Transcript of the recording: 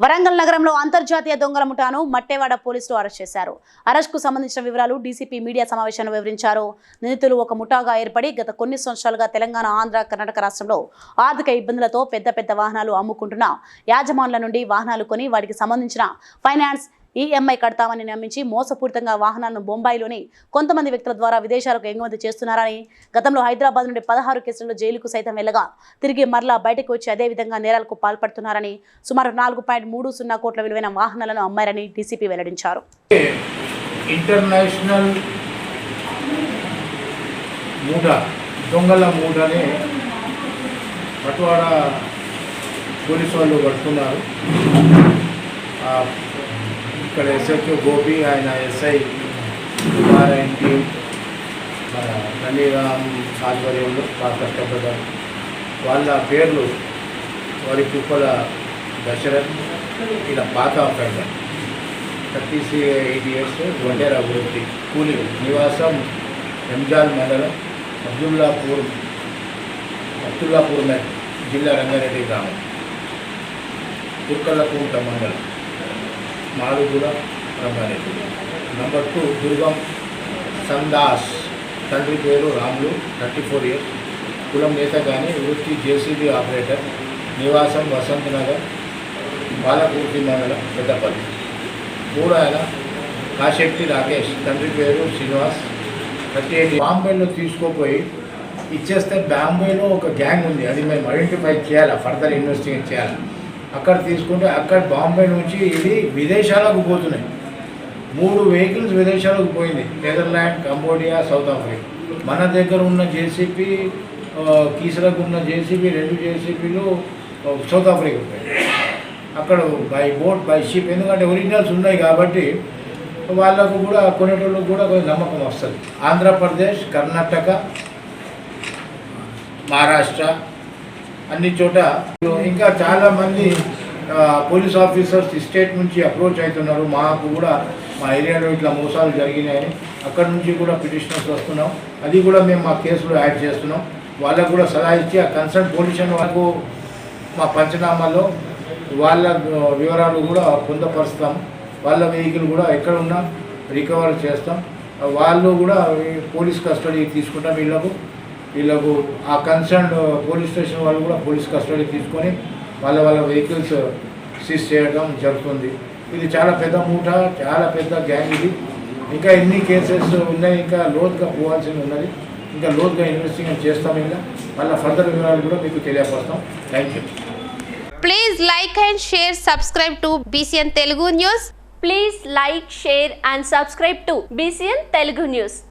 వరంగల్ నగరంలో అంతర్జాతీయ దొంగల ముఠాను మట్టేవాడ పోలీసులు అరెస్ట్ చేశారు. అరెస్ట్కు సంబంధించిన వివరాలు డీసీపీ మీడియా సమావేశంలో వివరించారు. నిందితులు ఒక ముఠాగా ఏర్పడి గత కొన్ని సంవత్సరాలుగా తెలంగాణ ఆంధ్ర కర్ణాటక రాష్ట్రంలో ఆర్థిక ఇబ్బందులతో పెద్ద పెద్ద వాహనాలు అమ్ముకుంటున్న యాజమాన్ల నుండి వాహనాలు కొని వాటికి సంబంధించిన ఫైనాన్స్ ఈఎంఐ కడతామని నమ్మించి మోసపూరితంగా వాహనాలను బొంబాయిలోని కొంతమంది వ్యక్తుల ద్వారా విదేశాలకు ఎగుమతి చేస్తున్నారని గతంలో హైదరాబాద్ నుండి పదహారు కేసుల్లో జైలుకు సైతం వెళ్ళగా తిరిగి మరలా బయటకు వచ్చి అదే విధంగా నేరాలకు పాల్పడుతున్నారని సుమారు నాలుగు పాయింట్ మూడు సున్నా కోట్ల విలువైన వాహనాలను అమ్మారని డీసీపీ వెల్లడించారు. ఇంటర్నేషనల్ మూట దొంగల మూటని పోలీసు వాళ్ళు పట్టుకున్నారు. ఇక్కడ ఎస్హెచ్ఓ గోపి ఆయన ఎస్ఐ కుమార్ ఎన్టీ మన నందిరామ్ ఆధ్వర్యంలో బాగా కష్టపడ్డారు. వాళ్ళ పేర్లు వారి కుప్పల దశరథ్ ఇలా పాత offender. Thirty eight years Vaddera అభివృద్ధి కూలి నివాసం ఎంజాల్ మండలం అబ్దుల్లాపూర్ అబ్దుల్లాపూర్ జిల్లా రంగారెడ్డి గ్రామం. తుర్కల్లకుంట మండలం. Maduguda Rangareddy number two Durgam Sandas. తండ్రి పేరు రాములు థర్టీ ఫోర్ ఇయర్స్ కులం నేత కానీ వృత్తి జేసీబీ ఆపరేటర్. నివాసం వసంత్ నగర్ బాలపూర్తి మండలం పెద్దపల్లి. మూడు ఆయన కాశెట్టి రాకేష్. తండ్రి పేరు శ్రీనివాస్. థర్టీ ఎయిట్ బాంబేలో తీసుకోపోయి ఇచ్చేస్తే బాంబేలో ఒక గ్యాంగ్ ఉంది. అది మేము ఐడెంటిఫై చేయాలి? ఫర్దర్ ఇన్వెస్టిగేట్ చేయాలి? అక్కడ తీసుకుంటే అక్కడ బాంబే నుంచి ఇది విదేశాలకు పోతున్నాయి. మూడు వెహికల్స్ విదేశాలకు పోయింది. Netherland Cambodia South Africa. మన దగ్గర ఉన్న జేసీపీ కీసరకు ఉన్న జేసీబీ రెండు జేసీబీలు సౌత్ ఆఫ్రికా పోయాయి. అక్కడ బై బోట్ బై షిప్ ఎందుకంటే ఒరిజినల్స్ ఉన్నాయి కాబట్టి వాళ్ళకు కూడా కొనేటోళ్ళకు కూడా కొంచెం నమ్మకం వస్తుంది. ఆంధ్రప్రదేశ్ కర్ణాటక మహారాష్ట్ర అన్ని చోట. ఇంకా చాలామంది పోలీస్ ఆఫీసర్స్ స్టేట్ నుంచి అప్రోచ్ అవుతున్నారు. మాకు కూడా మా ఏరియాలో ఇట్లా మోసాలు జరిగినాయని. అక్కడ నుంచి కూడా పిటిషనర్స్ వస్తున్నాం. అది కూడా మేము మా కేసులో యాడ్ చేస్తున్నాం. వాళ్ళకు కూడా సలహా ఇచ్చి ఆ కన్సర్న్ పోలీషన్ వాళ్ళకు మా పంచనామాలో వాళ్ళ వివరాలు కూడా పొందపరుస్తాం. వాళ్ళ వెహికల్ కూడా ఎక్కడ ఉన్నా రికవర్ చేస్తాం. వాళ్ళు కూడా పోలీస్ కస్టడీ తీసుకుంటాం వీళ్ళకు. వీళ్ళకు ఆ కన్సర్న్ పోలీస్ స్టేషన్ వాళ్ళు కూడా పోలీస్ కస్టడీ తీసుకొని వాళ్ళ వాళ్ళ వెహికల్స్ సీజ్ చేయడం జరుగుతుంది. ఇది చాలా పెద్ద మూట చాలా పెద్ద గ్యాంగ్ ఇది. ఇంకా ఎన్ని కేసెస్ ఉన్నాయి ఇంకా లోతుగా పోవాల్సింది ఉన్నది. ఇంకా లోతుగా ఇన్వెస్టిగేట్ చేస్తాం ఇంకా. మళ్ళీ ఫర్దర్ వివరాలు కూడా మీకు తెలియపరుస్తాం. Thank you please like and share subscribe to BCN Telugu news please like share and subscribe to BCN Telugu news